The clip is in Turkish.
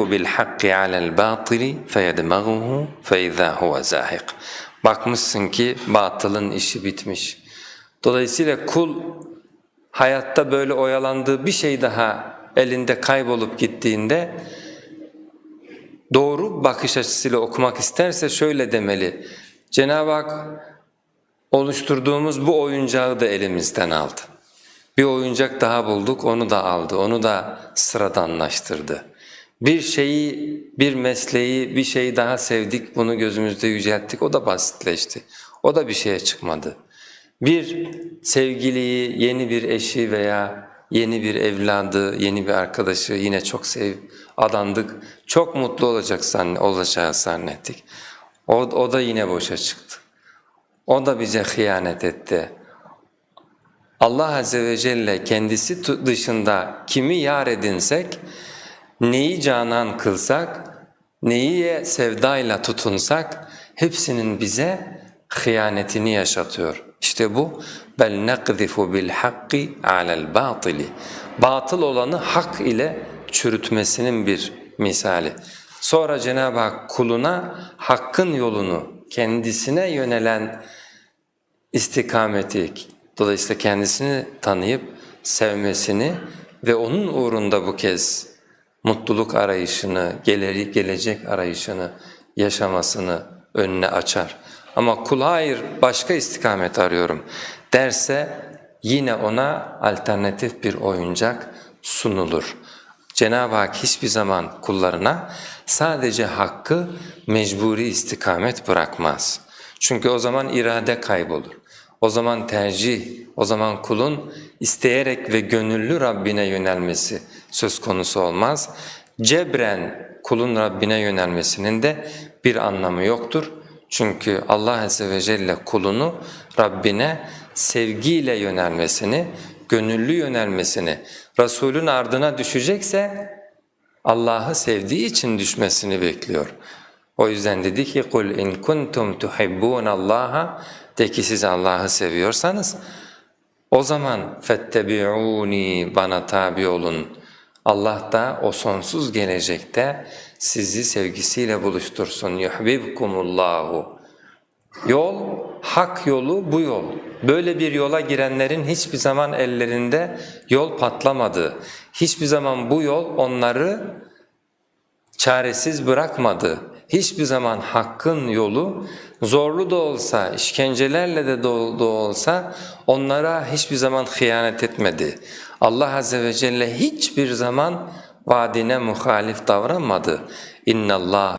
بِالْحَقِّ عَلَى الْبَاطِلِ فَيَدْمَغُهُ فَاِذَا هُوَ زَاهِقٌ Bakmışsın ki batılın işi bitmiş. Dolayısıyla kul hayatta böyle oyalandığı bir şey daha elinde kaybolup gittiğinde doğru bakış açısıyla okumak isterse şöyle demeli. Cenab-ı Hak oluşturduğumuz bu oyuncağı da elimizden aldı. Bir oyuncak daha bulduk, onu da aldı, onu da sıradanlaştırdı. Bir şeyi, bir mesleği, bir şeyi daha sevdik, bunu gözümüzde yücelttik, o da basitleşti. O da bir şeye çıkmadı. Bir sevgiliyi, yeni bir eşi veya yeni bir evladı, yeni bir arkadaşı yine çok sev, adandık. Çok mutlu olacak zann olacağı zannettik. O, o da yine boşa çıktı. O da bize hıyanet etti. Allah Azze ve Celle kendisi dışında kimi yar edinsek, neyi canan kılsak, neyi sevdayla tutunsak hepsinin bize hıyanetini yaşatıyor. İşte bu bel nakzifu bil hakki alel batili. Batıl olanı hak ile çürütmesinin bir misali. Sonra Cenab-ı Hak kuluna hakkın yolunu kendisine yönelen istikameti, dolayısıyla kendisini tanıyıp sevmesini ve onun uğrunda bu kez mutluluk arayışını, geleri, gelecek arayışını yaşamasını önüne açar. Ama kul hayır başka istikamet arıyorum derse yine ona alternatif bir oyuncak sunulur. Cenab-ı Hak hiçbir zaman kullarına sadece hakkı mecburi istikamet bırakmaz. Çünkü o zaman irade kaybolur. O zaman tercih, o zaman kulun isteyerek ve gönüllü Rabbine yönelmesi söz konusu olmaz. Cebren kulun Rabbine yönelmesinin de bir anlamı yoktur. Çünkü Allah Azze ve Celle kulunu Rabbine sevgiyle yönelmesini, gönüllü yönelmesini, Resulün ardına düşecekse Allah'ı sevdiği için düşmesini bekliyor. O yüzden dedi ki kul in kuntum tuhibbun Allah'a de ki siz Allah'ı seviyorsanız o zaman fettebi'uni bana tabi olun. Allah da o sonsuz gelecekte sizi sevgisiyle buluştursun. Yuhibbukumullahu. Yol, hak yolu bu yol. Böyle bir yola girenlerin hiçbir zaman ellerinde yol patlamadı. Hiçbir zaman bu yol onları çaresiz bırakmadı. Hiçbir zaman hakkın yolu zorlu da olsa, işkencelerle de dolu olsa onlara hiçbir zaman hıyanet etmedi. Allah Azze ve Celle hiçbir zaman vaadine muhalif davranmadı. İnna Allah